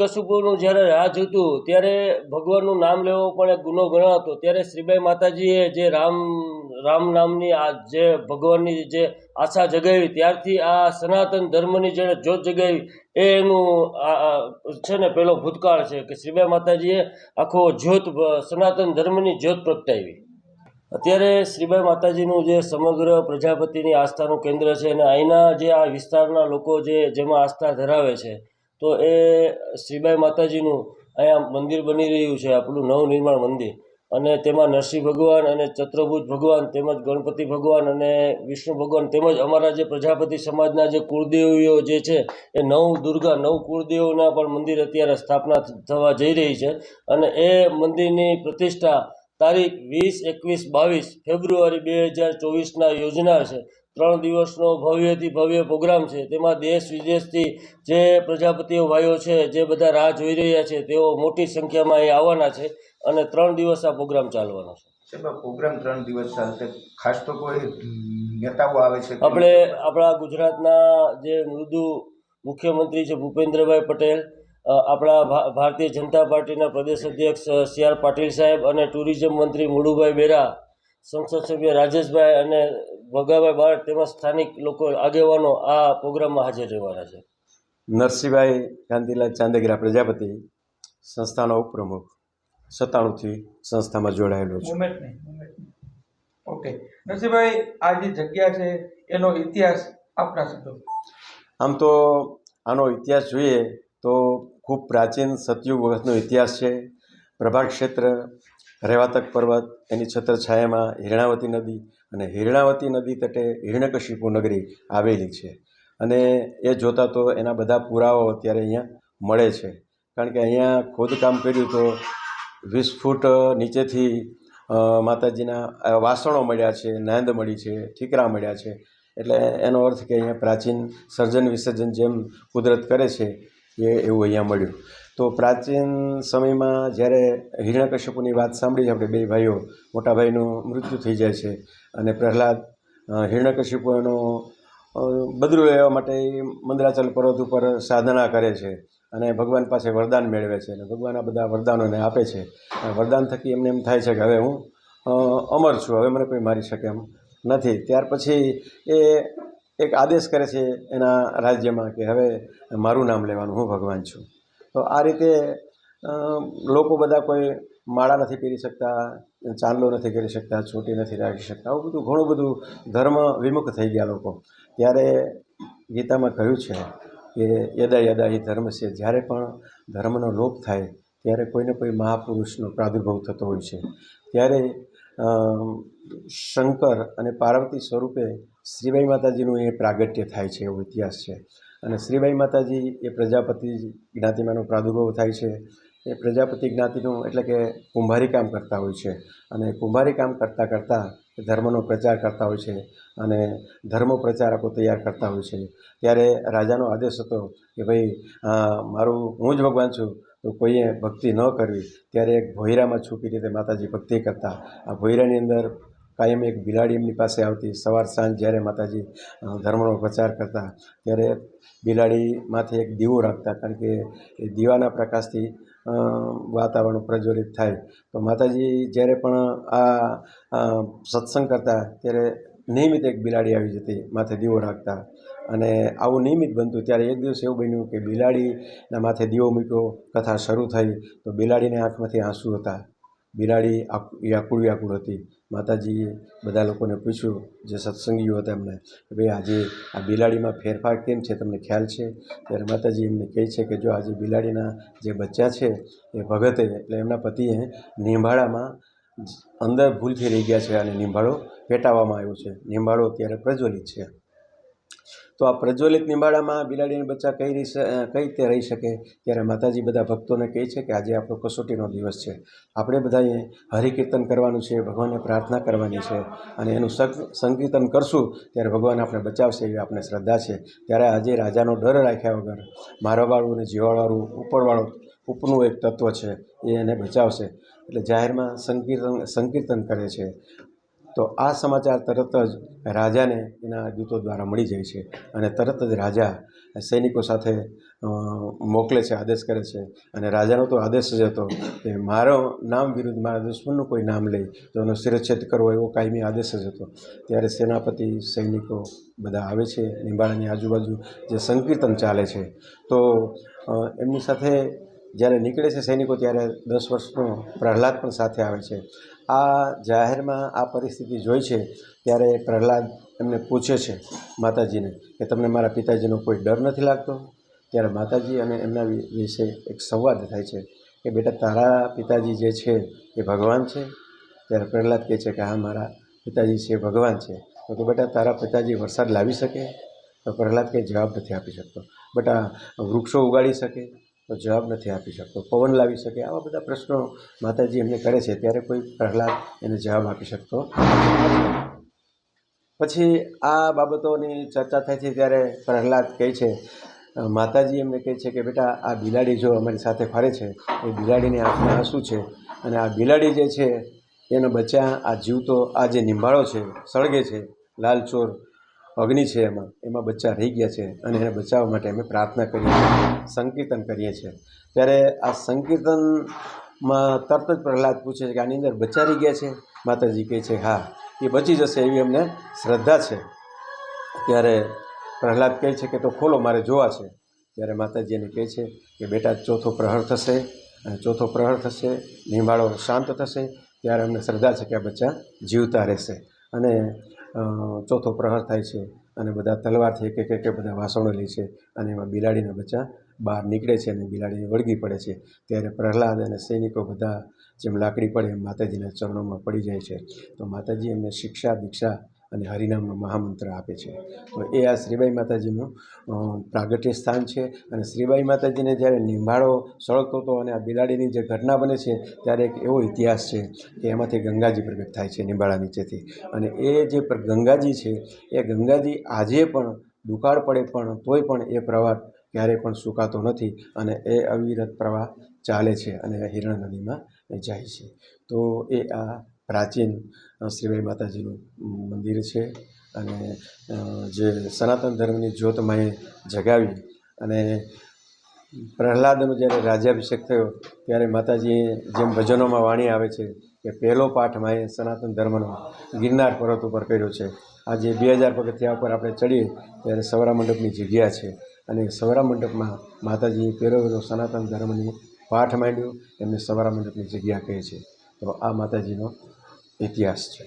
હિરણ્ય જ્યારે રાજ હતું, ત્યારે ભગવાનનું નામ લેવો પણ એક ગુનો ગણાતો. ત્યારે શ્રીબાઈ માતાજીએ જે રામ રામ નામની આ જે ભગવાનની જે આશા જગાવી, ત્યારથી આ સનાતન ધર્મની જેણે જ્યોત જગાવી, એ એનું છે ને પેલો ભૂતકાળ છે કે શ્રીબાઈ માતાજીએ આખો જ્યોત, સનાતન ધર્મની જ્યોત પ્રગટાવી. અત્યારે શ્રીબાઈ માતાજીનું જે સમગ્ર પ્રજાપતિની આસ્થાનું કેન્દ્ર છે અને અહીંના જે આ વિસ્તારના લોકો જે, જેમાં આસ્થા ધરાવે છે તો એ શ્રીબાઈ માતાજીનું અહીંયા મંદિર બની રહ્યું છે, આપણું નવનિર્માણ મંદિર. અને તેમાં નરસિંહ ભગવાન અને ચત્રભુજ ભગવાન તેમજ ગણપતિ ભગવાન અને વિષ્ણુ ભગવાન તેમજ અમારા જે પ્રજાપતિ સમાજના જે કુળદેવીઓ જે છે, એ નવ દુર્ગા, નવ કુળદેવોના પણ મંદિર અત્યારે સ્થાપના થવા જઈ રહી છે. અને એ મંદિરની પ્રતિષ્ઠા તારીખ વીસ, એકવીસ, બાવીસ ફેબ્રુઆરી બે હજાર ચોવીસના યોજના છે. ત્રણ દિવસનો ભવ્યથી ભવ્ય પ્રોગ્રામ છે. તેમાં દેશ વિદેશથી જે પ્રજાપતિઓ ભાઈઓ છે જે બધા રાહ જોઈ રહ્યા છે તેઓ મોટી સંખ્યામાં અહીં આવવાના છે અને ત્રણ દિવસ આ પ્રોગ્રામ ચાલવાનો છે. પ્રોગ્રામ ત્રણ દિવસ ચાલશે. ખાસ તો કોઈ નેતાઓ આવે છે આપણે આપણા ગુજરાતના જે મૃદુ મુખ્યમંત્રી છે ભૂપેન્દ્રભાઈ પટેલ આપણા ભા- ભારતીય જનતા પાર્ટીના પ્રદેશ અધ્યક્ષ સી આર પાટીલ સાહેબ અને ટુરિઝમ મંત્રી મુળુભાઈ બેરા સંસદ સભ્ય રાજેશભાઈ અને ભગાભાઈ બાળ તેમજ સ્થાનિક લોકો આગેવાનો આ પ્રોગ્રામમાં હાજર રહેવાના છે. નરસિંહભાઈ કાંતિલાલ ચાંદગીરા પ્રજાપતિ સંસ્થાનો ઉપપ્રમુખ સત્તાણુંથી સંસ્થામાં જોડાયેલો છું. ઓકે નરસિંહભાઈ આ જે જગ્યા છે એનો ઇતિહાસ આપના શબ્દો આમ તો આનો ઇતિહાસ જોઈએ તો ખૂબ પ્રાચીન સતયુગ વખતનો ઇતિહાસ છે. પ્રભાગ ક્ષેત્ર રેવાતક પર્વત, એની છત્રછાયામાં હિરણાવતી નદી અને હિરણાવતી નદી તટે હિરણ્યકશિપુ નગરી આવેલી છે. અને એ જોતાં તો એના બધા પુરાવાઓ અત્યારે અહીંયા મળે છે. કારણ કે અહીંયા ખોદકામ કર્યું તો વીસ ફૂટ નીચેથી માતાજીના વાસણો મળ્યા છે, નાંદ મળી છે, ઠીકરા મળ્યા છે. એટલે એનો અર્થ કે અહીંયા પ્રાચીન સર્જન વિસર્જન જેમ કુદરત કરે છે, એ એવું અહીંયા મળ્યું. તો પ્રાચીન સમયમાં જ્યારે હિરણ્યકશ્યપુની વાત સાંભળી આપણે બે ભાઈઓ, મોટા ભાઈનું મૃત્યુ થઈ જાય છે અને પ્રહલાદ હિરણ્યકશ્યપુ બદલું લેવા માટે મંદરાચલ પર્વત ઉપર સાધના કરે છે અને ભગવાન પાસે વરદાન મેળવે છે અને ભગવાન આ બધા વરદાનોને આપે છે. વરદાન થકી એમને એમ થાય છે કે હવે હું અમર છું, હવે મને કોઈ મારી શકે એમ નથી. ત્યાર પછી એ એક આદેશ કરે છે એના રાજ્યમાં કે હવે મારું નામ લેવાનું, હું ભગવાન છું. તો આ રીતે લોકો બધા કોઈ માળા નથી પહેરી શકતા, ચાંદલો નથી કરી શકતા, ચોટી નથી રાખી શકતા. આવું બધું ઘણું બધું ધર્મ વિમુખ થઈ ગયા લોકો. ત્યારે ગીતામાં કહ્યું છે કે યદા યદા એ ધર્મ છે જ્યારે પણ ધર્મનો લોપ થાય, ત્યારે કોઈને કોઈ મહાપુરુષનો પ્રાદુર્ભાવ થતો હોય છે. ત્યારે શંકર અને પાર્વતી સ્વરૂપે શ્રીબાઈ માતાજીનું એ પ્રાગટ્ય થાય છે, એવો ઇતિહાસ છે. અને શ્રીબાઈ માતાજી એ પ્રજાપતિ જ્ઞાતિમાંનો પ્રાદુર્ભાવ થાય છે. એ પ્રજાપતિ જ્ઞાતિનું એટલે કે કુંભારી કામ કરતા હોય છે. અને કુંભારી કામ કરતાં કરતાં ધર્મનો પ્રચાર કરતા હોય છે અને ધર્મ પ્રચારકો તૈયાર કરતા હોય છે. ત્યારે રાજાનો આદેશ હતો કે ભાઈ મારું, હું જ ભગવાન છું. તો કોઈએ ભક્તિ ન કરવી. ત્યારે એક ભોયરામાં છુપી રીતે માતાજી ભક્તિ કરતા. આ ભોયરાની અંદર કાયમ એક બિલાડી એમની પાસે આવતી. સવાર સાંજ જ્યારે માતાજી ધર્મનો પ્રચાર કરતા, ત્યારે બિલાડી માથે એક દીવો રાખતા, કારણ કે એ દીવાના પ્રકાશથી વાતાવરણ પ્રજ્વલિત થાય. તો માતાજી જ્યારે પણ આ સત્સંગ કરતા, ત્યારે નિયમિત એક બિલાડી આવી જતી, માથે દીવો રાખતા. અને આવું નિયમિત બનતું, ત્યારે એક દિવસ એવું બન્યું કે બિલાડીના માથે દીવો મૂક્યો, કથા શરૂ થઈ, તો બિલાડીની આંખમાંથી આંસુ હતા. બિલાડી વ્યાકુળ વ્યાકુળ હતી. માતાજીએ બધા લોકોને પૂછ્યું, જે સત્સંગીઓ હતા એમને, કે ભાઈ આજે આ બિલાડીમાં ફેરફાર કેમ છે? તમને ખ્યાલ છે? ત્યારે માતાજી એમને કહે છે કે જો આજે બિલાડીના જે બચ્ચા છે, એ ભગતે, એટલે એમના પતિએ નિંભાળામાં અંદર ભૂલથી રહી ગયા છે અને નિંભાળો પેટાવવામાં આવ્યો છે. નિંભાળો અત્યારે પ્રજ્વલિત છે. તો આ પ્રજ્વલિત નિમાડામાં બિલાડીના બચ્ચા કઈ રીતે કઈ રીતે રહી શકે? ત્યારે માતાજી બધા ભક્તોને કહે છે કે આજે આપણો કસોટીનો દિવસ છે. આપણે બધાએ હરિકીર્તન કરવાનું છે, ભગવાનને પ્રાર્થના કરવાની છે અને એનું સંકીર્તન કરશું ત્યારે ભગવાન આપણે બચાવશે એવી આપણે શ્રદ્ધા છે. ત્યારે આજે રાજાનો ડર રાખ્યા વગર મારવાવાળું અને જીવાળવાળું ઉપરવાળું ઉપનું એક તત્વ છે, એ એને બચાવશે. એટલે જાહેરમાં સંકીર્તન સંકીર્તન કરે છે. તો આ સમાચાર તરત જ રાજાને એના દૂતો દ્વારા મળી જાય છે અને તરત જ રાજા સૈનિકો સાથે મોકલે છે, આદેશ કરે છે. અને રાજાનો તો આદેશ જ હતો કે મારો નામ વિરુદ્ધ, મારા દુશ્મનનું કોઈ નામ લે, તો એનો શિરચ્છેદ કરવો, એવો કાયમી આદેશ જ હતો. ત્યારે સેનાપતિ, સૈનિકો બધા આવે છે નિંબાળાની આજુબાજુ જે સંકીર્તન ચાલે છે. તો એમની સાથે જ્યારે નીકળે છે સૈનિકો ત્યારે દસ વર્ષનો પ્રહલાદ પણ સાથે આવે છે. આ જાહેરમાં આ પરિસ્થિતિ જોઈ છે ત્યારે પ્રહલાદ એમને પૂછે છે માતાજીને કે તમને મારા પિતાજીનો કોઈ ડર નથી લાગતો? ત્યારે માતાજી અને એમના વિશે એક સંવાદ થાય છે કે બેટા તારા પિતાજી જે છે એ ભગવાન છે? ત્યારે પ્રહલાદ કહે છે કે હા, મારા પિતાજી છે ભગવાન છે. તો કે બેટા તારા પિતાજી વરસાદ લાવી શકે? તો પ્રહલાદ કંઈ જવાબ નથી આપી શકતો. બેટા વૃક્ષો ઉગાડી શકે? તો જવાબ નથી આપી શકતો. પવન લાવી શકે, આવા બધા પ્રશ્નો માતાજી એમને કરે છે, ત્યારે કોઈ પ્રહલાદ એને જવાબ આપી શકતો પછી આ બાબતોની ચર્ચા થાય છે ત્યારે પ્રહલાદ કહે છે, માતાજી એમને કહે છે કે, બેટા, આ બિલાડી જો અમારી સાથે ફરે છે, એ બિલાડીની આંખમાં આંસુ છે અને આ બિલાડી જે છે, એનો બચ્ચા આ જીવતો, આ જે નિંભાળો છે, સળગે છે, લાલચોર અગ્નિ છે એમાં. એમાં બચ્ચા રહી ગયા છે અને એને બચાવવા માટે અમે પ્રાર્થના કરીએ છીએ, સંકીર્તન કરીએ છીએ. ત્યારે આ સંકીર્તનમાં તરત જ પ્રહલાદ પૂછે છે કે આની અંદર બચ્ચા રહી ગયા છે? માતાજી કહે છે, હા, એ બચી જશે એવી અમને શ્રદ્ધા છે. ત્યારે પ્રહલાદ કહે છે કે, તો ખોલો, મારે જોવા છે. ત્યારે માતાજી એને કહે છે કે, બેટા, ચોથો પ્રહર થશે અને ચોથો પ્રહર થશે નિંબાળો શાંત થશે, ત્યારે અમને શ્રદ્ધા છે કે આ બચ્ચા જીવતા રહેશે. અને ચોથો પ્રહર થાય છે અને બધા તલવારથી એક એક એક બધા વાસણો લે છે અને એમાં બિલાડીના બચ્ચા બહાર નીકળે છે અને બિલાડીને વળગી પડે છે. ત્યારે પ્રહલાદ અને સૈનિકો બધા જેમ લાકડી પડે એમ માતાજીના ચરણોમાં પડી જાય છે. તો માતાજી એમને શિક્ષા, દીક્ષા અને હરિનામનો મહામંત્ર આપે છે. તો એ આ શ્રીબાઈ માતાજીનું પ્રાગટ્ય સ્થાન છે. અને શ્રીબાઈ માતાજીને જ્યારે નિંભાળો સળગતો હતો અને આ બિલાડીની જે ઘટના બને છે, ત્યારે એક એવો ઇતિહાસ છે કે એમાંથી ગંગાજી પ્રગટ થાય છે નિંબાળા નીચેથી. અને એ જે ગંગાજી છે, એ ગંગાજી આજે પણ દુકાળ પડે પણ તોય પણ એ પ્રવાહ ક્યારેય પણ સુકાતો નથી અને એ અવિરત પ્રવાહ ચાલે છે અને હિરણ નદીમાં જાય છે. તો એ આ પ્રાચીન શ્રીમય માતાજીનું મંદિર છે અને જે સનાતન ધર્મની જ્યોત માએ જગાવી અને પ્રહલાદનો જ્યારે રાજ્યાભિષેક થયો ત્યારે માતાજીએ જેમ ભજનોમાં વાણી આવે છે કે પહેલો પાઠ માએ સનાતન ધર્મનો ગિરનાર પર્વત ઉપર કર્યો છે. આજે બે હજાર પગથિયા ઉપર આપણે ચડીએ ત્યારે સવરા મંડપની જગ્યા છે અને સવરા મંડપમાં માતાજીએ પહેલો સનાતન ધર્મની પાઠ માંડ્યો, એમને સવરા મંડપની જગ્યા કહે છે. તો આ માતાજીનો ઇતિહાસ છે.